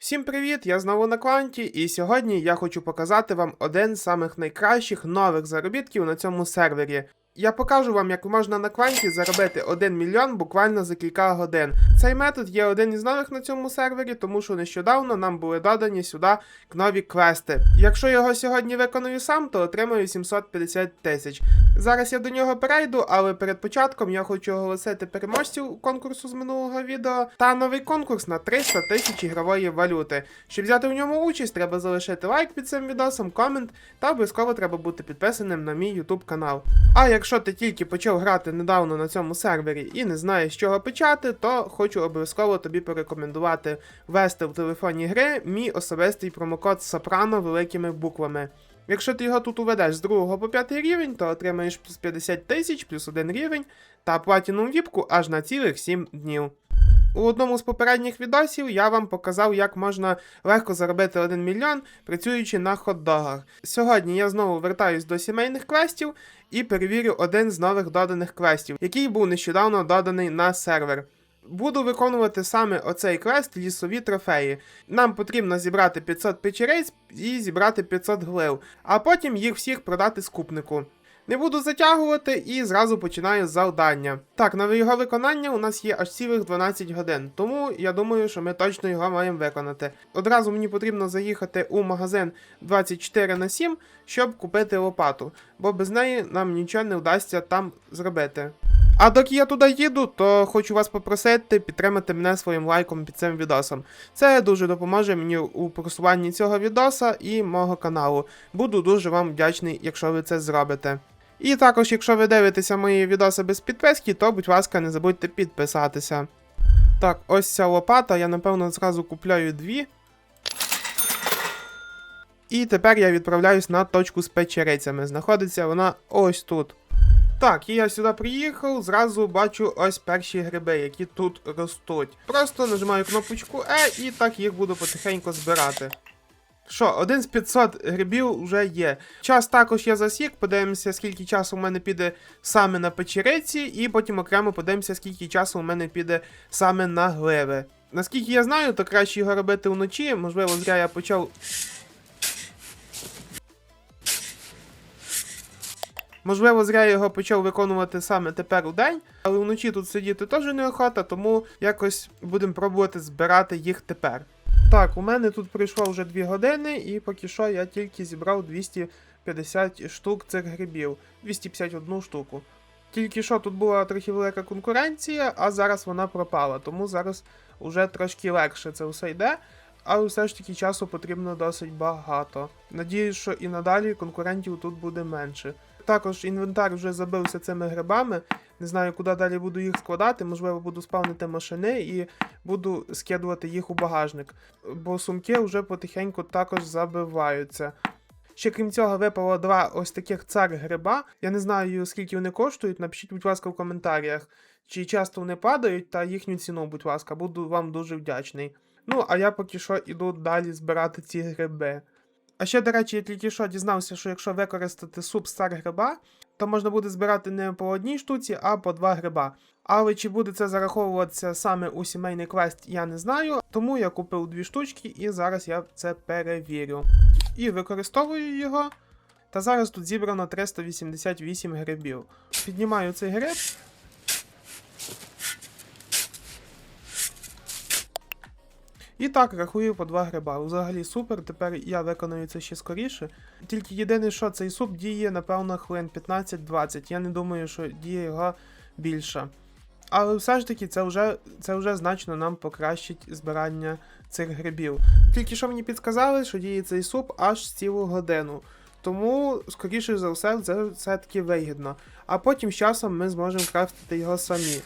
Всім привіт! Я знову на кванті, і сьогодні я хочу показати вам один з самих найкращих нових заробітків на цьому сервері. Я покажу вам, як можна на кванті заробити 1 мільйон буквально за кілька годин. Цей метод є один із нових на цьому сервері, тому що нещодавно нам були додані сюди нові квести. Якщо його сьогодні виконую сам, то отримаю 750 тисяч. Зараз я до нього перейду, але перед початком я хочу оголосити переможців конкурсу з минулого відео та новий конкурс на 300 тисяч ігрової валюти. Щоб взяти в ньому участь, треба залишити лайк під цим відосом, комент та обов'язково треба бути підписаним на мій YouTube канал. А якщо ти тільки почав грати недавно на цьому сервері і не знаєш з чого почати, то хочу обов'язково тобі порекомендувати ввести в телефоні гри мій особистий промокод Сопрано великими буквами. Якщо ти його тут уведеш з 2 по 5 рівень, то отримаєш плюс 50 тисяч, плюс 1 рівень та платіну віпку аж на цілих 7 днів. У одному з попередніх відосів я вам показав, як можна легко заробити 1 мільйон, працюючи на хот-догах. Сьогодні я знову вертаюсь до сімейних квестів і перевірю один з нових доданих квестів, який був нещодавно доданий на сервер. Буду виконувати саме оцей квест лісові трофеї. Нам потрібно зібрати 500 печерець і зібрати 500 глив, а потім їх всіх продати скупнику. Не буду затягувати і зразу починаю завдання. Так, на його виконання у нас є аж цілих 12 годин, тому я думаю, що ми точно його маємо виконати. Одразу мені потрібно заїхати у магазин 24 на 7, щоб купити лопату, бо без неї нам нічого не вдасться там зробити. А доки я туди їду, то хочу вас попросити підтримати мене своїм лайком під цим відосом. Це дуже допоможе мені у просуванні цього відоса і мого каналу. Буду дуже вам вдячний, якщо ви це зробите. І також, якщо ви дивитеся мої відоси без підписки, то, будь ласка, не забудьте підписатися. Так, ось ця лопата, я напевно зразу купляю дві. І тепер я відправляюсь на точку з печерицями. Знаходиться вона ось тут. Так, і я сюди приїхав, зразу бачу ось перші гриби, які тут ростуть. Просто нажимаю кнопочку E і так їх буду потихеньку збирати. Що, один з 500 грибів вже є. Час також я засік, подивимося, скільки часу у мене піде саме на печериці, і потім окремо подивимося, скільки часу у мене піде саме на гливи. Наскільки я знаю, то краще його робити вночі, можливо, зря я почав Можливо, зря я його почав виконувати саме тепер у день, але вночі тут сидіти теж неохота, тому якось будемо пробувати збирати їх тепер. Так, у мене тут пройшло вже 2 години, і поки що я тільки зібрав 250 штук цих грибів, 251 штуку. Тільки що тут була трохи велика конкуренція, а зараз вона пропала, тому зараз вже трошки легше це все йде. Але все ж таки часу потрібно досить багато. Надіюсь, що і надалі конкурентів тут буде менше. Також інвентар вже забився цими грибами. Не знаю, куди далі буду їх складати. Можливо, буду спавнити машини і буду скидувати їх у багажник. Бо сумки вже потихеньку також забиваються. Ще крім цього, випало два ось таких цар гриба. Я не знаю, скільки вони коштують. Напишіть, будь ласка, в коментарях, чи часто вони падають, та їхню ціну, будь ласка, буду вам дуже вдячний. Ну, а я поки що іду далі збирати ці гриби. А ще, до речі, я тільки що дізнався, що якщо використати суп стар гриба, то можна буде збирати не по одній штуці, а по два гриба. Але чи буде це зараховуватися саме у сімейний квест, я не знаю. Тому я купив дві штучки і зараз я це перевірю. І використовую його. Та зараз тут зібрано 388 грибів. Піднімаю цей гриб. І так, рахую по два гриба. Взагалі супер, тепер я виконую це ще скоріше. Тільки єдине, що цей суп діє, напевно, хвилин 15-20. Я не думаю, що діє його більше. Але все ж таки це вже, це вже значно нам покращить збирання цих грибів. Тільки що мені підказали, що діє цей суп аж цілу годину. Тому, скоріше за все, це все-таки вигідно. А потім з часом ми зможемо крафтити його самі.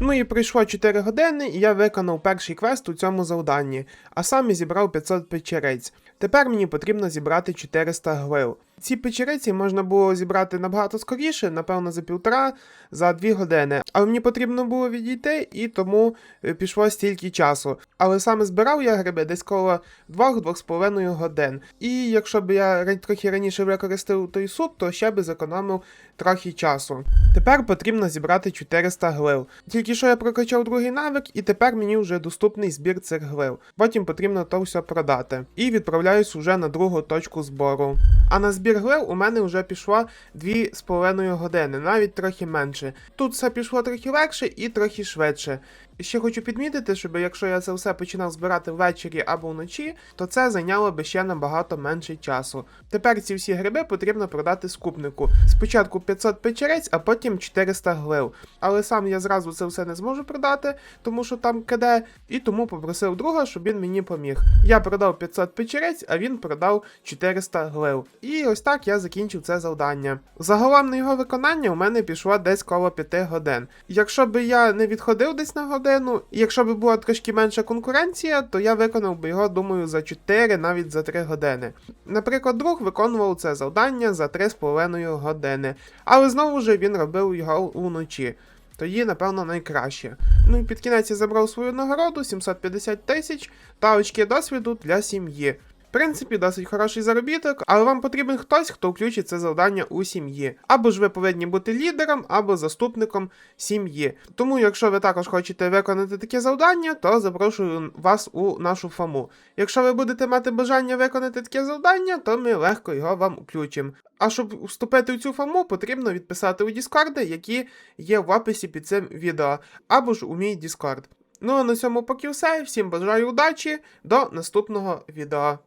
Ну і пройшло 4 години, і я виконав перший квест у цьому завданні, а саме зібрав 500 печерець. Тепер мені потрібно зібрати 400 глив. Ці печериці можна було зібрати набагато скоріше, напевно, за півтора, за дві години. Але мені потрібно було відійти, і тому е, пішло стільки часу. Але саме збирав я гриби десь коло 2-2,5 годин. І якщо б я трохи раніше використав той суп, то ще би зекономив трохи часу. Тепер потрібно зібрати 400 глив. Тільки що я прокачав другий навик, і тепер мені вже доступний збір цих глив. Потім потрібно то все продати. І відправляюсь уже на другу точку збору. А на збір глив у мене вже пішло 2,5 години, навіть трохи менше. Тут все пішло трохи легше і трохи швидше. Ще хочу підмітити, щоб якщо я це все починав збирати ввечері або вночі, то це зайняло би ще набагато менше часу. Тепер ці всі гриби потрібно продати скупнику. Спочатку 500 печерець, а потім 400 глив. Але сам я зразу це все не зможу продати, тому що там КД, і тому попросив друга, щоб він мені поміг. Я продав 500 печерець, а він продав 400 глив. І ось так я закінчив це завдання. Загалом на його виконання у мене пішло десь коло 5 годин. Якщо би я не відходив десь на годину, і якщо б була трошки менша конкуренція, то я виконав би його, думаю, за 4, навіть за 3 години. Наприклад, друг виконував це завдання за 3,5 години, але знову ж він робив його уночі. Тоді, напевно, найкраще. Ну і під кінець я забрав свою нагороду 750 тисяч та очки досвіду для сім'ї. В принципі, досить хороший заробіток, але вам потрібен хтось, хто включить це завдання у сім'ї. Або ж ви повинні бути лідером, або заступником сім'ї. Тому, якщо ви також хочете виконати таке завдання, то запрошую вас у нашу фаму. Якщо ви будете мати бажання виконати таке завдання, то ми легко його вам включимо. А щоб вступити в цю фаму, потрібно відписати у Діскорди, які є в описі під цим відео, або ж у мій Діскорд. Ну а на цьому поки все. Всім бажаю удачі, до наступного відео.